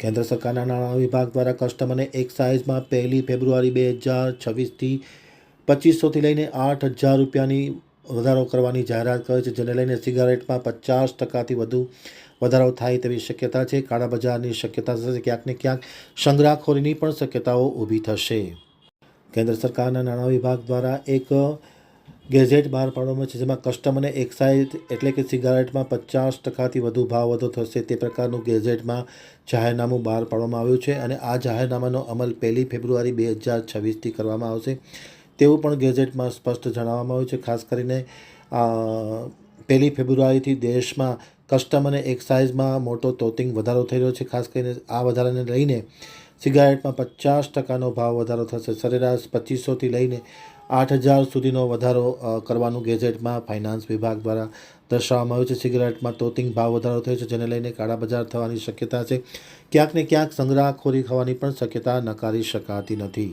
કેન્દ્ર સરકારના નાણાં વિભાગ દ્વારા કસ્ટમરને એક સાઇઝમાં પહેલી ફેબ્રુઆરી બે હજાર છવ્વીસથી પચીસોથી લઈને આઠ હજાર રૂપિયાની વધારો કરવાની જાહેરાત કરે છે, જેને લઈને સિગારેટમાં પચાસ ટકાથી વધુ વધારો થાય તેવી શક્યતા છે. કાળા બજારની શક્યતા થશે ક્યાંક ને ક્યાંક સંગ્રહખોરીની પણ શક્યતાઓ ઊભી થશે. કેન્દ્ર સરકારના નાણાં વિભાગ દ્વારા એક ગેઝેટ બહાર પાડવામાં છે, જેમાં કસ્ટમરને એક્સાઇઝ એટલે કે સિગારેટમાં પચાસ ટકાથી વધુ ભાવ વધો થશે તે પ્રકારનું ગેઝેટમાં જાહેરનામું બહાર પાડવામાં આવ્યું છે અને આ જાહેરનામાનો અમલ પહેલી ફેબ્રુઆરી બે હજાર છવ્વીસથી કરવામાં આવશે. તેવું પણ ગેઝેટમાં સ્પષ્ટ જણાવવામાં આવ્યું છે, ખાસ કરીને પહેલી ફેબ્રુઆરીથી દેશમાં કસ્ટમરને એક્સાઇઝમાં મોટો તોતિંગ વધારો થઈ રહ્યો છે. ખાસ કરીને આ વધારાને લઈને સિગારેટમાં પચાસ ટકાનો ભાવ વધારો થશે. સરેરાશ પચીસોથી લઈને આઠ હજાર સુધીનો વધારો કરવાનું ગેજેટમાં ફાઇનાન્સ વિભાગ દ્વારા દર્શાવવામાં આવ્યું છે. સિગારેટમાં તોતિંગ ભાવ વધારો થયો છે, જેને લઈને કાળા બજાર થવાની શક્યતા છે. ક્યાંક ને ક્યાંક સંગ્રહખોરી થવાની પણ શક્યતા નકારી શકાતી નથી.